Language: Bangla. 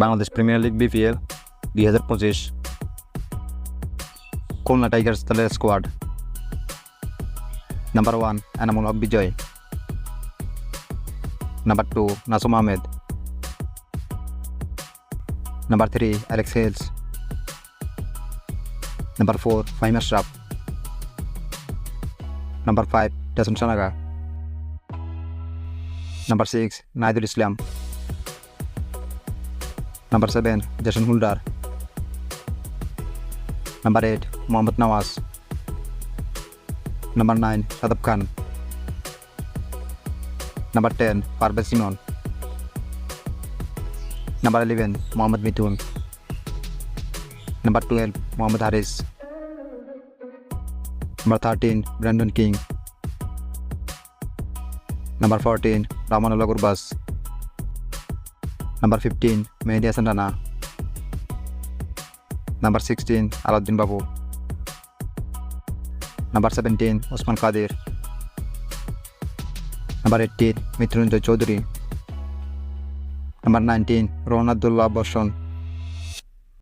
বাংলাদেশ প্রিমিয়ার লিগ বিপিএল দুই হাজার পঁচিশ খুলনা টাইগার্স দলের squad number one Enamul Haque Bijoy number two Nasum Ahmed number three Alex Hales number four Fahim Ashraf number five টাসুম সানাগা number six Nahidul Islam number seven Jason Holder number eight Mohammad Nawaz number nine Shadab Khan number ten Parvez সিমন number eleven Mohammad Mithun number twelve Mohammad Haris number thirteen Brandon King number fourteen Rahmanullah Gurbaz number fifteen Mehedi Hasan Rana number sixteen Alauddin Babu number seventeen Osman Qader number eighteen Mrittunjoy Chowdhury number nineteen Rohan Abdullah বর্ষণ